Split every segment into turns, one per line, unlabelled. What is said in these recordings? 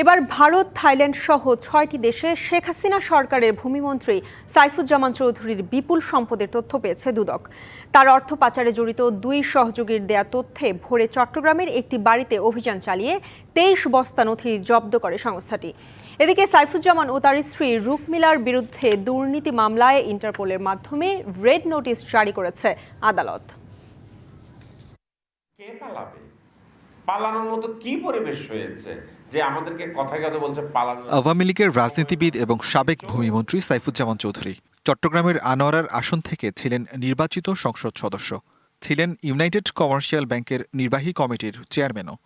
এবার ভারত, থাইল্যান্ড সহ ছয়টি দেশে শেখ হাসিনা সরকারের ভূমিমন্ত্রী সাইফুজ্জামান চৌধুরীর বিপুল সম্পদের তথ্য পেয়েছে দুদক। তার অর্থ পাচারে জড়িত দুই সহযোগীর দেয়া তথ্যে ভোরে চট্টগ্রামের একটি বাড়িতে অভিযান চালিয়ে তেইশ বস্তা নথি জব্দ করে সংস্থাটি। এদিকে সাইফুজ্জামান ও তার স্ত্রী রুকমিলার বিরুদ্ধে দুর্নীতি মামলায় ইন্টারপোলের মাধ্যমে রেড নোটিশ জারি করেছে আদালত।
পালানোর মতো কি পরিবেশ হয়েছে? যে আমাদেরকে কথায় কথা বলছে পালানো
আওয়ামী লীগের রাজনীতিবিদ এবং সাবেক ভূমিমন্ত্রী সাইফুজ্জামান চৌধুরী চট্টগ্রামের আনোয়ারার আসন থেকে ছিলেন নির্বাচিত সংসদ সদস্য। ছিলেন ইউনাইটেড কমার্শিয়াল ব্যাংকের নির্বাহী কমিটির চেয়ারম্যানও।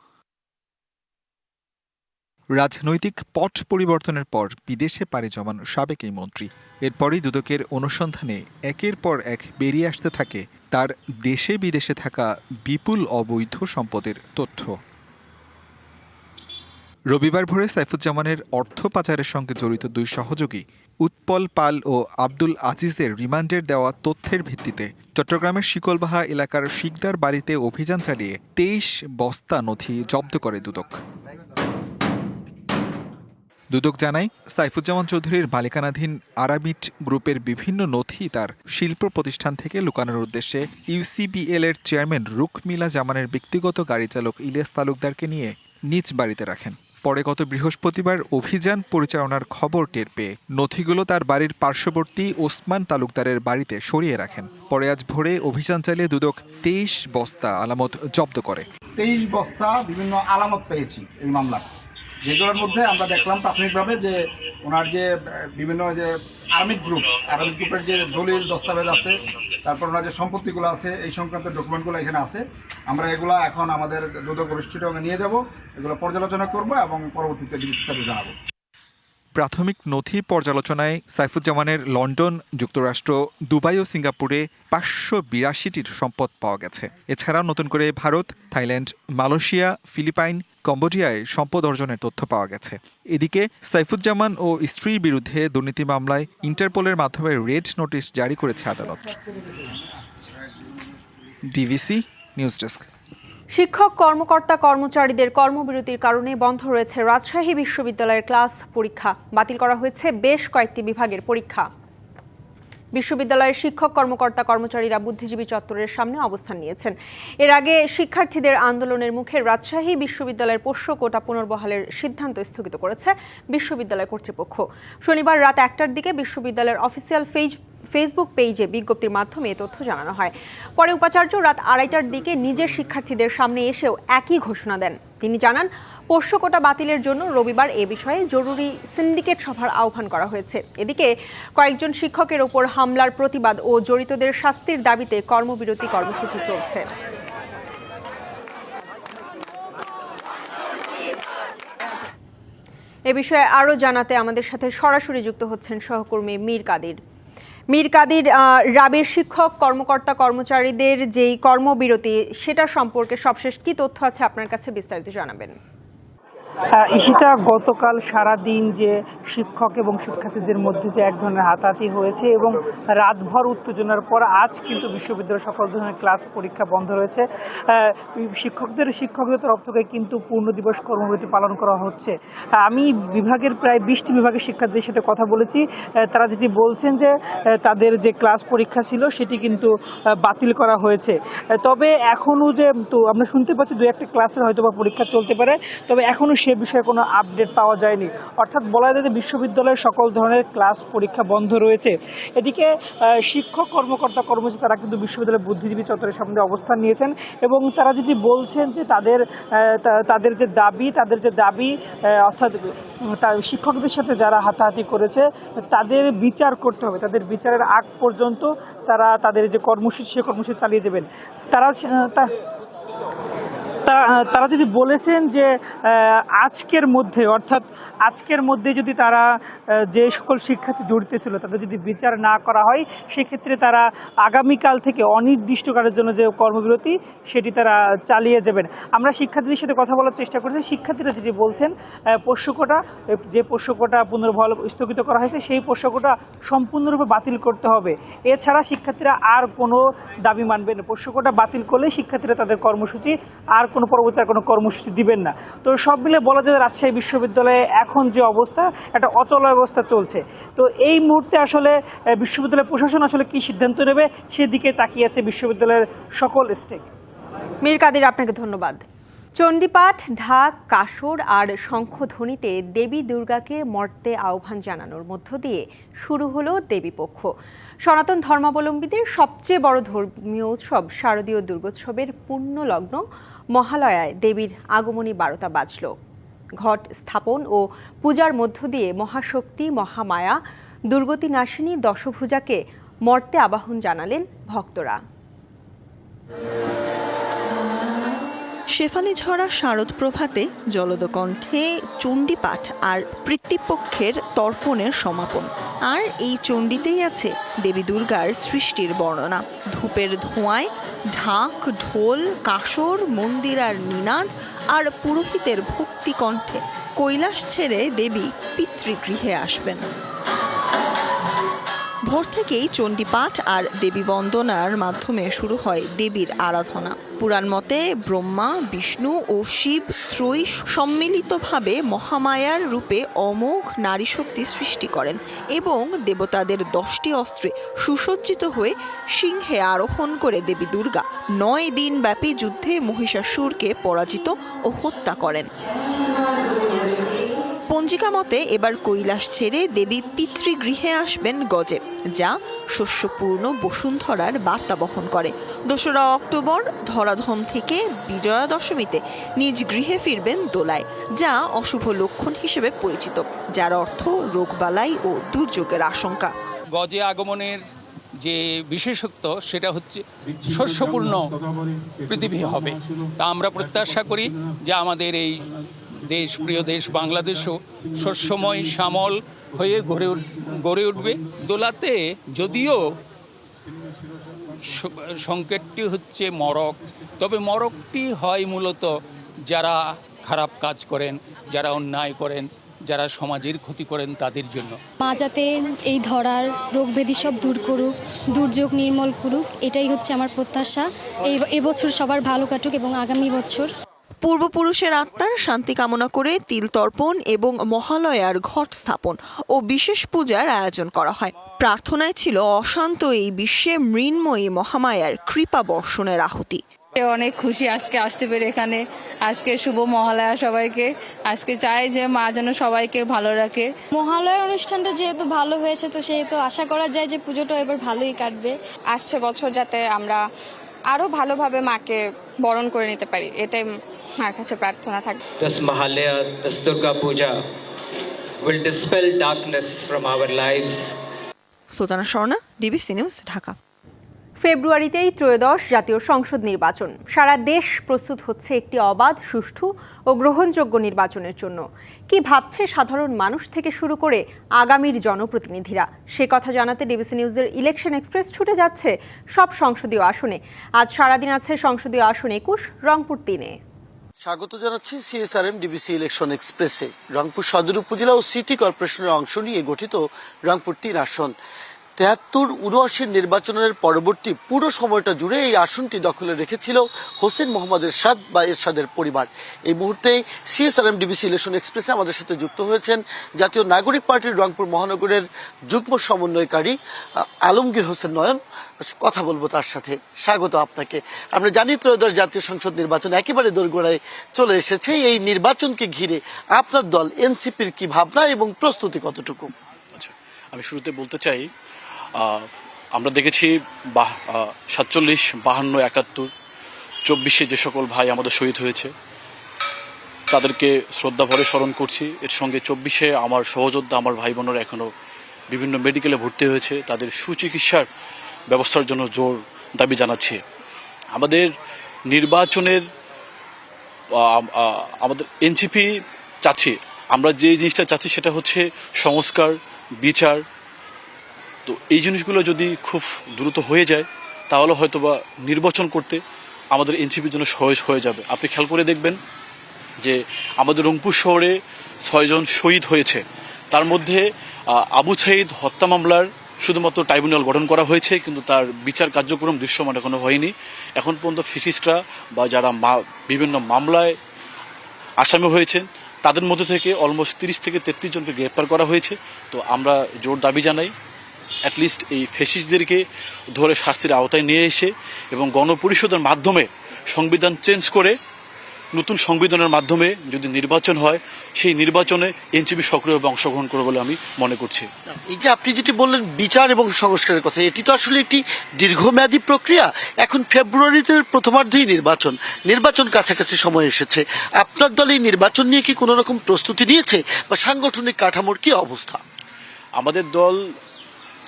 রাজনৈতিক পট পরিবর্তনের পর বিদেশে পাড়ি জমান সাবেক এই মন্ত্রী। এরপরই দুদকের অনুসন্ধানে একের পর এক বেরিয়ে আসতে থাকে তার দেশে বিদেশে থাকা বিপুল অবৈধ সম্পদের তথ্য। রবিবার ভোরে সাইফুজ্জামানের অর্থ পাচারের সঙ্গে জড়িত দুই সহযোগী, উৎপল পাল ও আব্দুল আজিজের রিমান্ডের দেওয়া তথ্যের ভিত্তিতে চট্টগ্রামের শিকলবাহা এলাকার শিকদার বাড়িতে অভিযান চালিয়ে তেইশ বস্তা নথি জব্দ করে দুদক। দুদক জানায়, সাইফুজ্জামান চৌধুরীর মালিকানাধীন আরাবিট গ্রুপের বিভিন্ন নথি তার শিল্প প্রতিষ্ঠান থেকে লুকানোর উদ্দেশ্যে ইউসিবিএল এর চেয়ারম্যান রুকমিলা জামানের ব্যক্তিগত গাড়ি চালক ইলিয়াস তালুকদারকে নিয়ে নিজ বাড়িতে রাখেন। পরে গত বৃহস্পতিবার অভিযান পরিচালনার খবর টের পেয়ে নথিগুলো তার বাড়ির পার্শ্ববর্তী ওসমান তালুকদারের বাড়িতে সরিয়ে রাখেন। পরে আজ ভোরে অভিযান চালিয়ে দুদক তেইশ বস্তা আলামত জব্দ করে।
তেইশ বস্তা বিভিন্ন আলামত পেয়েছি এই মামলা যেগুলোর মধ্যে আমরা দেখলাম প্রাথমিকভাবে যে ওনার যে বিভিন্ন যে আর্মিক গ্রুপ আর্মিক গ্রুপের যে দলিল, দস্তাবেজ আছে তারপর ওনার যে সম্পত্তিগুলো আছে, এই সংক্রান্ত ডকুমেন্টগুলো এখানে আছে। আমরা এগুলো এখন আমাদের দুদক গোষ্ঠীটঙ্গে নিয়ে যাব, এগুলো পর্যালোচনা করব এবং পরবর্তীতে বিস্তারিত জানাব।
প্রাথমিক নথি পর্যালোচনায় সাইফুজ্জামানের লন্ডন, যুক্তরাষ্ট্র, দুবাই ও সিঙ্গাপুরে পাঁচশো বিরাশিটির সম্পদ পাওয়া গেছে। এছাড়াও নতুন করে ভারত, থাইল্যান্ড, মালয়েশিয়া, ফিলিপাইন, কম্বোডিয়ায় সম্পদ অর্জনের তথ্য পাওয়া গেছে। এদিকে সাইফুজ্জামান ও স্ত্রীর বিরুদ্ধে দুর্নীতি মামলায় ইন্টারপোলের মাধ্যমে রেড নোটিশ জারি করেছে আদালত। DBC news desk.
শিক্ষক, কর্মকর্তা, কর্মচারীদের কর্মবিরতির কারণে বন্ধ রয়েছে রাজশাহী বিশ্ববিদ্যালয়ের ক্লাস পরীক্ষা। বাতিল করা হয়েছে বেশ কয়েকটি বিভাগের পরীক্ষা। বিশ্ববিদ্যালয়ের শিক্ষক, কর্মকর্তা, কর্মচারীরা বুদ্ধিজীবী চত্বরের সামনে অবস্থান নিয়েছেন। এর আগে শিক্ষার্থীদের আন্দোলনের মুখে রাজশাহী বিশ্ববিদ্যালয়ের পোষ্য কোটা পুনর্বহালের সিদ্ধান্ত স্থগিত করেছে বিশ্ববিদ্যালয় কর্তৃপক্ষ। শনিবার রাত একটার দিকে বিশ্ববিদ্যালয়ের অফিসিয়াল ফেজ ফেসবুক পেজে বিজ্ঞপ্তির মাধ্যমে তথ্য জানানো হয়। পরে উপাচার্য রাত আড়াইটার দিকে নিজের শিক্ষার্থীদের সামনে এসেও একই ঘোষণা দেন। তিনি জানান, পোষ্য কোটা বাতিলের জন্য রবিবার এ বিষয়ে জরুরি সিন্ডিকেট সভার আহ্বান করা হয়েছে। এদিকে কয়েকজন শিক্ষকের ওপর হামলার প্রতিবাদ ও জড়িতদের শাস্তির দাবিতে কর্মবিরতি কর্মসূচি চলছে। এ বিষয়ে আরও জানাতে আমাদের সাথে সরাসরি যুক্ত হচ্ছেন সহকর্মী মীর কাদির। মীর কাদির রাবের শিক্ষক, কর্মকর্তা, কর্মচারীদের যেই কর্মবিরতি, সেটা সম্পর্কে সবশেষ কি তথ্য আছে আপনার কাছে বিস্তারিত জানাবেন।
ঈশিতা, গতকাল সারা দিন যে শিক্ষক এবং শিক্ষার্থীদের মধ্যে যে এক ধরনের হাতাহাতি হয়েছে এবং রাতভর উত্তেজনার পর আজ কিন্তু বিশ্ববিদ্যালয়ের সকল ধরনের ক্লাস পরীক্ষা বন্ধ রয়েছে। শিক্ষকদের শিক্ষকদের তরফ থেকে কিন্তু পূর্ণ দিবস কর্মবিরতি পালন করা হচ্ছে। আমি বিভাগের প্রায় বিশটি বিভাগের শিক্ষার্থীদের সাথে কথা বলেছি। তারা যেটি বলছেন যে তাদের যে ক্লাস পরীক্ষা ছিল সেটি কিন্তু বাতিল করা হয়েছে। তবে এখনও যে, তো আমরা শুনতে পাচ্ছি দু একটা ক্লাসের হয়তো বা পরীক্ষা চলতে পারে। তবে এখনও সে বিষয়ে কোনো আপডেট পাওয়া যায়নি। অর্থাৎ বলা যায় যে বিশ্ববিদ্যালয়ের সকল ধরনের ক্লাস পরীক্ষা বন্ধ রয়েছে। এদিকে শিক্ষক, কর্মকর্তা, কর্মচারী, তারা কিন্তু বিশ্ববিদ্যালয়ের বুদ্ধিজীবী চত্বরের সামনে অবস্থান নিয়েছেন এবং তারা যদি বলছেন যে তাদের তাদের যে দাবি, তাদের যে দাবি অর্থাৎ শিক্ষকদের সাথে যারা হাতাহাতি করেছে, তাদের বিচার করতে হবে। তাদের বিচারের আগ পর্যন্ত তারা তাদের যে কর্মসূচি, সে কর্মসূচি চালিয়ে যাবেন। তারা তারা যদি বলেছেন যে আজকের মধ্যে, অর্থাৎ আজকের মধ্যে যদি তারা যে সকল শিক্ষার্থী জড়িত ছিল, তাদের যদি বিচার না করা হয়, সেক্ষেত্রে তারা আগামীকাল থেকে অনির্দিষ্টকালের জন্য যে কর্মবিরতি, সেটি তারা চালিয়ে যাবেন। আমরা শিক্ষার্থীদের সাথে কথা বলার চেষ্টা করেছি। শিক্ষার্থীরা যেটি বলছেন পোষ্যকোটা, যে পোষ্যকোটা পুনর্বহাল স্থগিত করা হয়েছে, সেই পোষ্যকোটা সম্পূর্ণরূপে বাতিল করতে হবে। এছাড়া শিক্ষার্থীরা আর কোনো দাবি মানবে না। পোষ্যকোটা বাতিল করলে শিক্ষার্থীরা তাদের কর্মসূচি আর কোনো পরবর্তী কোনো কর্মসূচি দিবেন না। তো সব মিলে বলা যায় রাজশাহী বিশ্ববিদ্যালয়ে এখন যে অবস্থা, একটা অচল অবস্থা চলছে। তো এই মুহূর্তে আসলে বিশ্ববিদ্যালয় প্রশাসন আসলে কি সিদ্ধান্ত নেবে, সেদিকে তাকিয়ে আছে বিশ্ববিদ্যালয়ের সকল স্টেক।
মীর কাদির, আপনাকে ধন্যবাদ। চণ্ডীপাঠ, ঢাক, কাসর আর শঙ্খধ্বনিতে দেবী দুর্গাকে মর্তে আহ্বান জানানোর মধ্য দিয়ে শুরু হলো দেবীপক্ষ। সনাতন ধর্মাবলম্বীদের সবচেয়ে বড় ধর্মীয় উৎসব শারদীয় দুর্গোৎসবের পূর্ণ লগ্ন মহালয়ায় দেবীর আগমনী বারোতা বাজল। ঘট স্থাপন ও পূজার মধ্য দিয়ে মহাশক্তি, মহামায়া দুর্গতি নাশিনী দশভূজাকে মর্তে আবাহন জানালেন ভক্তরা।
শেফালি ঝরা শারদ প্রভাতে জলদকণ্ঠে চণ্ডীপাঠ আর পিতৃপক্ষের তর্পণের সমাপন। আর এই চণ্ডীতেই আছে দেবী দুর্গার সৃষ্টির বর্ণনা। ধূপের ধোঁয়ায় ঢাক, ঢোল, কাসর, মন্দির আর নিনাদ আর পুরোহিতের ভক্তি কণ্ঠে কৈলাস ছেড়ে দেবী পিতৃগৃহে আসবেন। ভোর থেকেই চণ্ডীপাঠ আর দেবী বন্দনার মাধ্যমে শুরু হয় দেবীর আরাধনা। পুরাণ মতে ব্রহ্মা, বিষ্ণু ও শিব ত্রয়ী সম্মিলিতভাবে মহামায়ার রূপে অমোঘ নারী শক্তি সৃষ্টি করেন এবং দেবতাদের দশটি অস্ত্রে সুসজ্জিত হয়ে সিংহে আরোহণ করে দেবী দুর্গা নয় দিন ব্যাপী যুদ্ধে মহিষাসুরকে পরাজিত ও হত্যা করেন। পঞ্জিকা মতে এবার কৈলাস ছেড়ে দেবী পিতৃগৃহে আসবেন গজে যা শস্যপূর্ণ বসুন্ধরার বার্তা বহন করে। দোসরা অক্টোবর ধরাধম থেকে বিজয়া দশমীতে নিজ গৃহে ফিরবেন দোলায় যা অশুভ লক্ষণ হিসেবে পরিচিত যার অর্থ রোগবালাই ও দুর্যোগের আশঙ্কা।
গজে আগমনের যে বিশেষত্ব সেটা হচ্ছে শস্যপূর্ণ পৃথিবী হবে। তা আমরা প্রত্যাশা করি যে আমাদের এই দেশ, প্রিয় দেশ বাংলাদেশও শস্যময় শ্যামল হয়ে গড়ে গড়ে উঠবে। দোলাতে যদিও সংকেতটি হচ্ছে মরক, তবে মরকটি হয় মূলত যারা খারাপ কাজ করেন, যারা অন্যায় করেন, যারা সমাজের ক্ষতি করেন তাদের জন্য।
মা যাতে এই ধরার রোগ ব্যাধি সব দূর করুক, দুর্যোগ নির্মল করুক, এটাই হচ্ছে আমার প্রত্যাশা। এই, এবছর সবার ভালো কাটুক এবং আগামী বছর
পূর্বপুরুষের আত্মার শান্তি কামনা করে তিল তর্পণ এবং মহালয়ার ঘট স্থাপন ও বিশেষ পূজার আয়োজন করা হয়। প্রার্থনায় ছিল অশান্ত এই বিশ্বে মৃন্ময়ী মহামায়ার কৃপা বর্ষণের আহুতি।
অনেক খুশি আজকে আসতে পেরে এখানে। আজকে শুভ মহালয়া সবাইকে। আজকে চাই যে মা যেন সবাইকে ভালো রাখে।
মহালয়ার অনুষ্ঠানটা যেহেতু ভালো হয়েছে তো সেহেতু আশা করা যায় যে পুজোটা এবার ভালোই কাটবে।
আসছে বছর যাতে আমরা আরও ভালোভাবে মাকে বরণ করে নিতে পারি। এটাই আমার কাছে প্রার্থনা থাকে
দস মহালয়া দস Durga Puja will dispel darkness from our lives
Sutana Sharma DBC news Dhaka
ফেব্রুয়ারিতেই ত্রয়োদশ জাতীয় সংসদ নির্বাচন। সারা দেশ প্রস্তুত হচ্ছে একটি অবাধ, সুষ্ঠু ও গ্রহণযোগ্য নির্বাচনের জন্য। কি ভাবছে সাধারণ মানুষ থেকে শুরু করে আগামীর জনপ্রতিনিধিরা? সে কথা জানাতে ডিবিসি নিউজের ইলেকশন এক্সপ্রেস ছুটে যাচ্ছে সব সংসদীয় আসনে। আজ সারাদিন আছে সংসদীয় আসন একুশ, রংপুর তিনে।
স্বাগত জানাচ্ছি সিএসআরএম ডিবিসি ইলেকশন এক্সপ্রেসে। রংপুর সদর উপজেলা ও সিটি কর্পোরেশনের অংশ নিয়ে গঠিত রংপুর তিন আসন। তেহাত্তর উনআশির নির্বাচনের পরবর্তী পুরো সময়টা জুড়ে এই আসনটি দখলে রেখেছিল হোসেন মোহাম্মদ এরশাদ বা এরশাদের পরিবার। এই মুহূর্তে সিএসআরএম ডিবিসি ইলেকশন এক্সপ্রেসে আমাদের সাথে যুক্ত হয়েছেন জাতীয় নাগরিক পার্টির রংপুর মহানগরের যুগ্ম সমন্বয়কারী আলমগীর হোসেন নয়ন। কথা বলব তার সাথে। স্বাগত আপনাকে। আমরা জানি ত্রয়োদশ জাতীয় সংসদ নির্বাচন একেবারে দোরগোড়ায় চলে এসেছে। এই নির্বাচনকে ঘিরে আপনার দল, এনসিপির কি ভাবনা এবং প্রস্তুতি কতটুকু?
আচ্ছা আমি শুরুতে বলতে চাই আমরা দেখেছি সাতচল্লিশ, বাহান্ন, একাত্তর, চব্বিশে যে সকল ভাই আমাদের শহীদ হয়েছে, তাদেরকে শ্রদ্ধা ভরে স্মরণ করছি। এর সঙ্গে চব্বিশে আমার সহযোদ্ধা, আমার ভাই বোনেরা এখনও বিভিন্ন মেডিকেলে ভর্তি হয়েছে। তাদের সুচিকিৎসার ব্যবস্থার জন্য জোর দাবি জানাচ্ছি। আমাদের নির্বাচনের আমাদের এনসিপি চাচ্ছি। আমরা যে জিনিসটা চাচ্ছি সেটা হচ্ছে সংস্কার, বিচার তো এই জিনিসগুলো যদি খুব দ্রুত হয়ে যায়, তাহলে হয়তো বা নির্বাচন করতে আমাদের এনসিপির জন্য সহজ হয়ে যাবে। আপনি খেয়াল করে দেখবেন যে আমাদের রংপুর শহরে ছয়জন শহীদ হয়েছে। তার মধ্যে আবু সাইদ হত্যা মামলার শুধুমাত্র ট্রাইব্যুনাল গঠন করা হয়েছে, কিন্তু তার বিচার কার্যক্রম দৃশ্যমান এখনও হয়নি। এখন পর্যন্ত ফিসিস্টরা বা যারা বিভিন্ন মামলায় আসামি হয়েছেন, তাদের মধ্যে থেকে অলমোস্ট তিরিশ থেকে তেত্রিশ জনকে গ্রেপ্তার করা হয়েছে। তো আমরা জোর দাবি জানাই অ্যাটলিস্ট এই ফেসিসদেরকে ধরে শাস্তির আওতায় নিয়ে এসে এবং গণপরিষদের মাধ্যমে সংবিধান চেঞ্জ করে নতুন সংবিধানের মাধ্যমে যদি নির্বাচন হয় সেই নির্বাচনে এনসিপি সক্রিয়ভাবে অংশগ্রহণ করবে বলে আমি মনে করছি।
এই যে আপনি যেটি বললেন বিচার এবং সংস্কারের কথা এটি তো আসলে একটি দীর্ঘমেয়াদী প্রক্রিয়া। এখন ফেব্রুয়ারিতে প্রথমার্ধেই নির্বাচন। নির্বাচন কাছাকাছি সময় এসেছে। আপনার দল এই নির্বাচন নিয়ে কি কোনো রকম প্রস্তুতি নিয়েছে বা সাংগঠনিক কাঠামোর কি অবস্থা?
আমাদের দল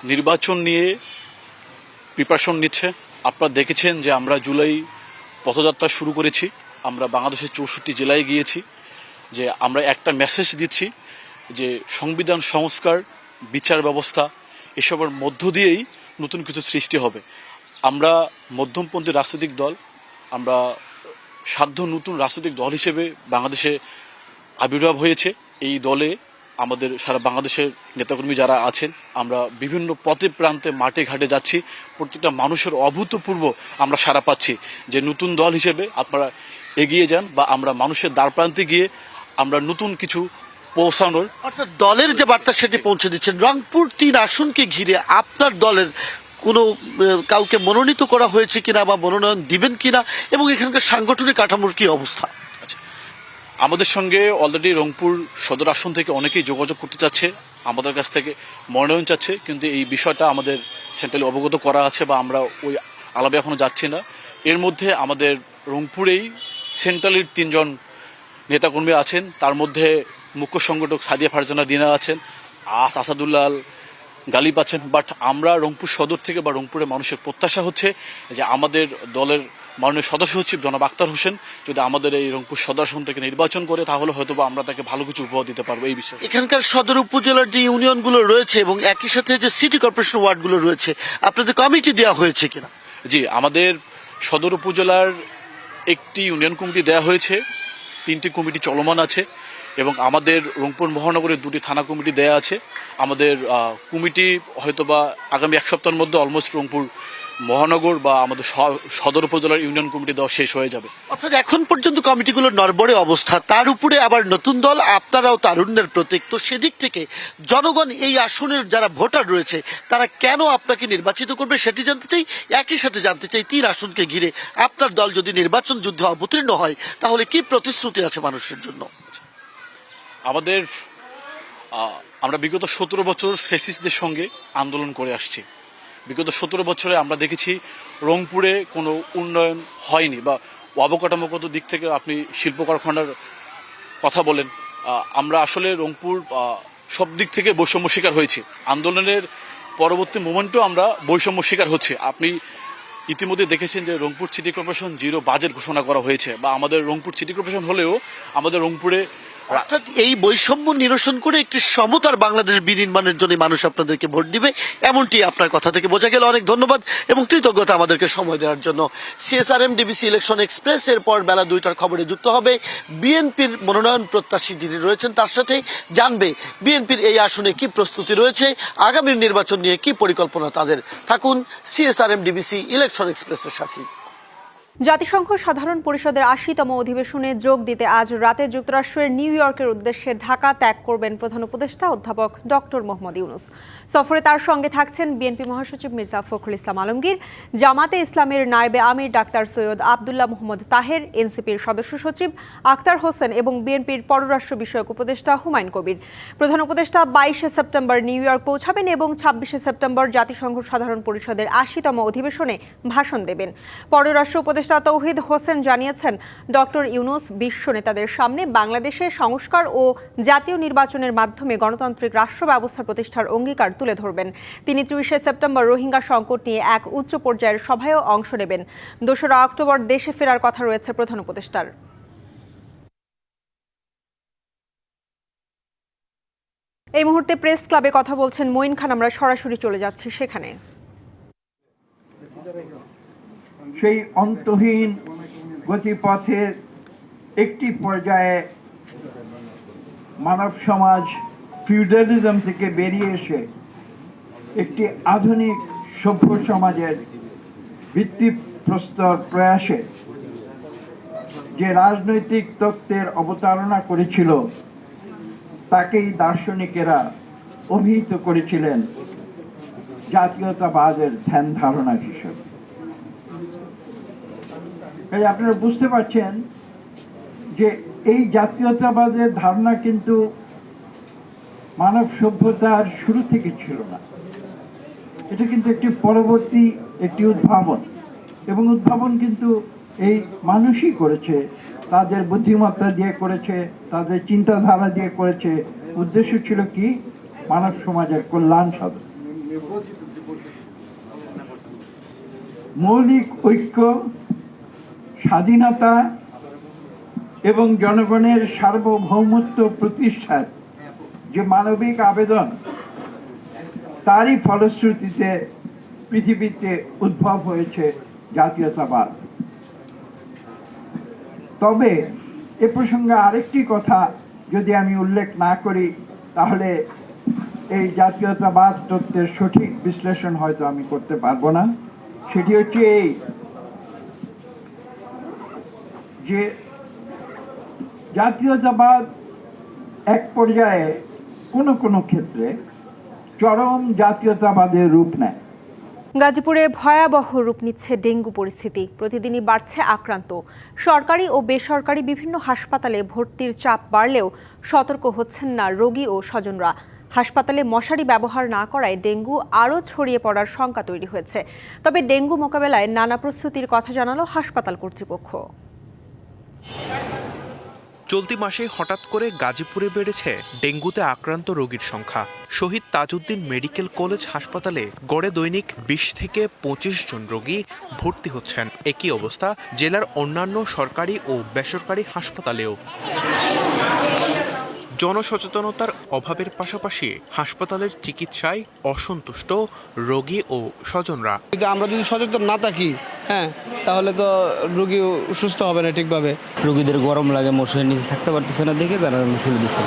নির্বাচন নিয়ে প্রিপারেশন নিচ্ছে। আপনারা দেখেছেন যে আমরা জুলাই পথযাত্রা শুরু করেছি। আমরা বাংলাদেশের চৌষট্টি জেলায় গিয়েছি। যে আমরা একটা মেসেজ দিচ্ছি যে সংবিধান সংস্কার, বিচার ব্যবস্থা এসবের মধ্য দিয়েই নতুন কিছু সৃষ্টি হবে। আমরা মধ্যমপন্থী রাজনৈতিক দল, আমরা সাধ্য নতুন রাজনৈতিক দল হিসেবে বাংলাদেশে আবির্ভাব হয়েছে। এই দলে আমাদের সারা বাংলাদেশের নেতাকর্মী যারা আছেন, আমরা বিভিন্ন পথে প্রান্তে, মাঠে, ঘাটে যাচ্ছি। প্রত্যেকটা মানুষের অভূতপূর্ব আমরা সারা পাচ্ছি যে নতুন দল হিসেবে আপনারা এগিয়ে যান বা আমরা মানুষের দ্বার প্রান্তে গিয়ে আমরা নতুন কিছু পৌঁছানোর
অর্থাৎ দলের যে বার্তা সেটি পৌঁছে দিচ্ছেন। রংপুর তিন আসনকে ঘিরে আপনার দলের কোনো কাউকে মনোনীত করা হয়েছে কিনা বা মনোনয়ন দিবেন কিনা এবং এখানকার সাংগঠনিক কাঠামোর কি অবস্থা?
আমাদের সঙ্গে অলরেডি রংপুর সদর আসন থেকে অনেকেই যোগাযোগ করতে চাচ্ছে, আমাদের কাছ থেকে মনোনয়ন চাচ্ছে, কিন্তু এই বিষয়টা আমাদের সেন্ট্রালি অবগত করা আছে বা আমরা ওই আলাপে এখনও যাচ্ছি না। এর মধ্যে আমাদের রংপুরেই সেন্ট্রালের তিনজন নেতাকর্মী আছেন, তার মধ্যে মুখ্য সংগঠক সাদিয়া ফারজানা দিনা আছেন, আস আসাদুল্লাহ আল গালিব আছেন বাট আমরা রংপুর সদর থেকে বা রংপুরের মানুষের প্রত্যাশা হচ্ছে যে আমাদের দলের মাননীয় সদস্য সচিব জনাব আক্তার হোসেন যদি আমাদের এই রংপুর সদর আসন থেকে নির্বাচন করে তাহলে হয়তো আমরা তাকে ভালো কিছু উপহার দিতে পারব এই বিষয়ে।
এখানকার সদর উপজেলার যে ইউনিয়নগুলো রয়েছে এবং একই সাথে যে সিটি কর্পোরেশন ওয়ার্ডগুলো রয়েছে আপনাদের কমিটি দেওয়া হয়েছে কিনা?
জি আমাদের সদর উপজেলার একটি ইউনিয়ন কমিটি দেওয়া হয়েছে তিনটি কমিটি চলমান আছে এবং আমাদের রংপুর মহানগরের দুটি থানা কমিটি দেয়া আছে। আমাদের কমিটি হয়তোবা আগামী এক সপ্তাহের মধ্যে অলমোস্ট রংপুর মহানগর বা আমাদের সদর উপজেলার ইউনিয়ন কমিটি দেওয়া শেষ হয়ে যাবে।
অর্থাৎ এখন পর্যন্ত কমিটিগুলোর নরবরে অবস্থা। তার উপরে আবার নতুন দল আপনারাও তারুণ্যের প্রতীক। তো সেদিক থেকে জনগণ এই আসনের যারা ভোটার রয়েছে তারা কেন আপনাকে নির্বাচিত করবে সেটি জানতে চাই একই সাথে জানতে চাই তিন আসনকে ঘিরে। আপনার দল যদি নির্বাচন যুদ্ধে অবতীর্ণ হয় তাহলে কি প্রতিশ্রুতি আছে মানুষের জন্য?
আমাদের আমরা বিগত সতেরো বছর ফেসিসদের সঙ্গে আন্দোলন করে আসছি। বিগত সতেরো বছরে আমরা দেখেছি রংপুরে কোনো উন্নয়ন হয়নি বা অবকাঠামোগত দিক থেকে আপনি শিল্প কারখানার কথা বলেন আমরা আসলে রংপুর সব দিক থেকে বৈষম্য শিকার হয়েছি। আন্দোলনের পরবর্তী মোমেন্টও আমরা বৈষম্য শিকার হচ্ছে। আপনি ইতিমধ্যে দেখেছেন যে Rangpur city corporation zero budget ঘোষণা করা হয়েছে বা আমাদের রংপুর সিটি কর্পোরেশন হলেও আমাদের রংপুরে
অর্থাৎ এই বৈষম্য নিরসন করে একটি সমতার বাংলাদেশ বিনির্মাণের জন্য মানুষ আপনাদেরকে ভোট দিবে, এমনটি আপনার কথা থেকে বোঝা গেল। অনেক ধন্যবাদ এবং কৃতজ্ঞতা আমাদেরকে সময় দেওয়ার জন্য। সিএসআরএম ডিবিসি ইলেকশন এক্সপ্রেস এরপর বেলা দুইটার খবরে যুক্ত হবে বিএনপির মনোনয়ন প্রত্যাশী যিনি রয়েছেন, তার সাথে জানবে বিএনপির এই আসনে কি প্রস্তুতি রয়েছে, আগামী নির্বাচন নিয়ে কি পরিকল্পনা তাদের। থাকুন সিএসআরএম ডিবিসি ইলেকশন এক্সপ্রেসের সাথে
জাতিসংঘ সাধারণ পরিষদের আশিতম অধিবেশনে যোগ দিতে আজ রাতে যুক্তরাষ্ট্রের নিউ ইয়র্কের উদ্দেশ্যে ঢাকা ত্যাগ করবেন প্রধান উপদেষ্টা অধ্যাপক ডক্টর মোহাম্মদ ইউনুস। সফরে তার সঙ্গে থাকছেন বিএনপি মহাসচিব মির্জা ফখরুল ইসলাম আলমগীর, জামাতে ইসলামের নায়েবে আমির ডাক্তার সৈয়দ আবদুল্লাহ মোহাম্মদ তাহের, এনসিপির সদস্য সচিব আক্তার হোসেন এবং বিএনপির পররাষ্ট্র বিষয়ক উপদেষ্টা হুমায়ুন কবির। প্রধান উপদেষ্টা বাইশে সেপ্টেম্বর নিউ ইয়র্ক পৌঁছাবেন এবং ছাব্বিশে সেপ্টেম্বর জাতিসংঘ সাধারণ পরিষদের আশিতম অধিবেশনে ভাষণ দেবেন। পররাষ্ট্র উপদেষ্টা তৌহিদ হোসেন জানিয়েছেন, ডক্টর ইউনুস বিশ্ব নেতাদের সামনে বাংলাদেশের সংস্কার ও জাতীয় নির্বাচনের মাধ্যমে গণতান্ত্রিক রাষ্ট্র ব্যবস্থা প্রতিষ্ঠার অঙ্গীকার তুলে ধরবেন। তিনি ত্রিশে সেপ্টেম্বর রোহিঙ্গা সংকট নিয়ে এক উচ্চ পর্যায়ের সভায়ও অংশ নেবেন। দোসরা অক্টোবর দেশে ফেরার কথা রয়েছে প্রধান উপদেষ্টার। এই মুহূর্তে প্রেস ক্লাবে কথা বলছেন মঈন খান আমরা সরাসরি চলে যাচ্ছি সেখানে।
সেই অন্তহীন গতিপথের একটি পর্যায়ে মানব সমাজ ফিউডালিজম থেকে বেরিয়ে এসে একটি আধুনিক সভ্য সমাজের ভিত্তিপ্রস্তর প্রয়াসে যে রাজনৈতিক তত্ত্বের অবতারণা করেছিল, তাকেই দার্শনিকেরা অভিহিত করেছিলেন জাতীয়তাবাদের ধ্যান ধারণা হিসেবে। আপনারা বুঝতে পারছেন যে এই জাতীয়তাবাদের ধারণা কিন্তু মানব সভ্যতার শুরু থেকে ছিল না। এটা কিন্তু একটি পরবর্তী একটি উদ্ভাবন এবং উদ্ভাবন কিন্তু এই মানুষই করেছে। তাদের বুদ্ধিমত্তা দিয়ে করেছে, তাদের চিন্তাধারা দিয়ে করেছে। উদ্দেশ্য ছিল কি? মানব সমাজের কল্যাণ সাধন। মৌলিক ঐক্য স্বাধীনতা এবং জনগণের সার্বভৌমত্ব প্রতিষ্ঠার যে মানবিক আবেদন, তারই ফলশ্রুতিতে পৃথিবীতে উদ্ভব হয়েছে জাতীয়তাবাদ। তবে এ প্রসঙ্গে আরেকটি কথা যদি আমি উল্লেখ না করি, তাহলে এই জাতীয়তাবাদ তত্ত্বের সঠিক বিশ্লেষণ হয়তো আমি করতে পারব না। সেটি হচ্ছে এই যে জাতীয়তাবাদ এক পর্যায়ে কোনো কোনো ক্ষেত্রে চরম জাতীয়তাবাদের রূপ নেয়।
গাজীপুরে ভয়াবহ রূপ নিচ্ছে ডেঙ্গু পরিস্থিতি। প্রতিদিনই বাড়ছে আক্রান্ত। সরকারি ও বেসরকারি বিভিন্ন হাসপাতালে ভর্তির চাপ বাড়লেও সতর্ক হচ্ছেন না রোগী ও স্বজনরা। হাসপাতালে মশারি ব্যবহার না করায় ডেঙ্গু আরও ছড়িয়ে পড়ার শঙ্কা তৈরি হয়েছে। তবে ডেঙ্গু মোকাবেলায় নানা প্রস্তুতির কথা জানালো হাসপাতাল কর্তৃপক্ষ।
চলতি মাসে হঠাৎ করে গাজীপুরে বেড়েছে ডেঙ্গুতে আক্রান্ত রোগীর সংখ্যা। শহীদ তাজউদ্দিন মেডিকেল কলেজ হাসপাতালে গড়ে দৈনিক বিশ থেকে পঁচিশ জন রোগী ভর্তি হচ্ছেন। একই অবস্থা জেলার অন্যান্য সরকারি ও বেসরকারি হাসপাতালেও। জনসচেতনতার অভাবের পাশাপাশি হাসপাতালের চিকিৎসায় অসন্তুষ্ট রোগী ও স্বজনরা।
আমরা যদি সচেতন না থাকি হ্যাঁ তাহলে তো রোগী সুস্থ হবে না ঠিকভাবে।
রোগীদের গরম লাগে মশারির নিচে থাকতে পারতেছে না দেখে তারা খুলে দিচ্ছে।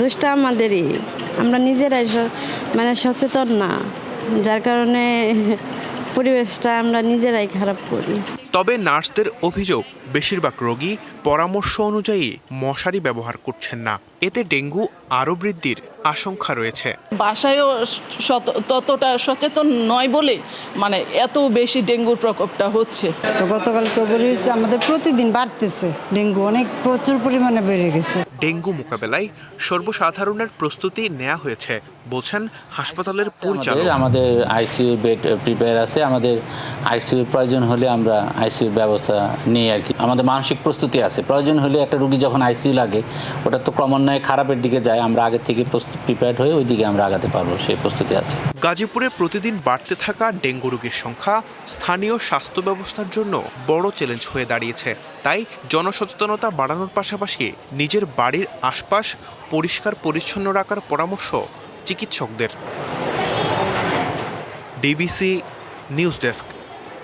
দোষটা আমাদেরই। আমরা নিজেরাই মানে সচেতন না যার কারণে পরিবেশটা আমরা নিজেরাই খারাপ করি।
তবে নার্সদের অভিযোগ বেশিরভাগ রোগী পরামর্শ অনুযায়ী মশারি ব্যবহার করছেন না। এতে ডেঙ্গু আরও বৃদ্ধির আশঙ্কা রয়েছে।
বাসায়ও ততটা সচেতন নয় বলে মানে এত বেশি ডেঙ্গুর প্রকোপটা হচ্ছে।
তো গতকাল তো বলেছে আমাদের প্রতিদিন বাড়তেছে ডেঙ্গু অনেক প্রচুর পরিমাণে বেড়ে গেছে।
ডেঙ্গু মোকাবেলায় সর্বসাধারণের প্রস্তুতি নেওয়া হয়েছে বলছেন হাসপাতালের পরিচালক।
আমাদের আইসিইউ বেড প্রিপেয়ার আছে আমাদের আইসিইউ প্রয়োজন হলে আমরা আইসিইউ ব্যবস্থা নিই আর কি। আমাদের মানসিক প্রস্তুতি আছে প্রয়োজন হলে একটা রুগী যখন আইসিইউ লাগে ওটা তো ক্রমান্বয়ে খারাপের দিকে যায়, আমরা আগে থেকে প্রিপেয়ার হয়ে ওই দিকে আমরা আগাতে পারব, সেই প্রস্তুতি আছে।
গাজীপুরে প্রতিদিন বাড়তে থাকা ডেঙ্গু রোগীর সংখ্যা স্থানীয় স্বাস্থ্য ব্যবস্থার জন্য বড় চ্যালেঞ্জ হয়ে দাঁড়িয়েছে। তাই জনসচেতনতা বাড়ানোর পাশাপাশি নিজের বাড়ির আশপাশ পরিষ্কার পরিচ্ছন্ন রাখার পরামর্শ চিকিৎসকদের। DBC news desk.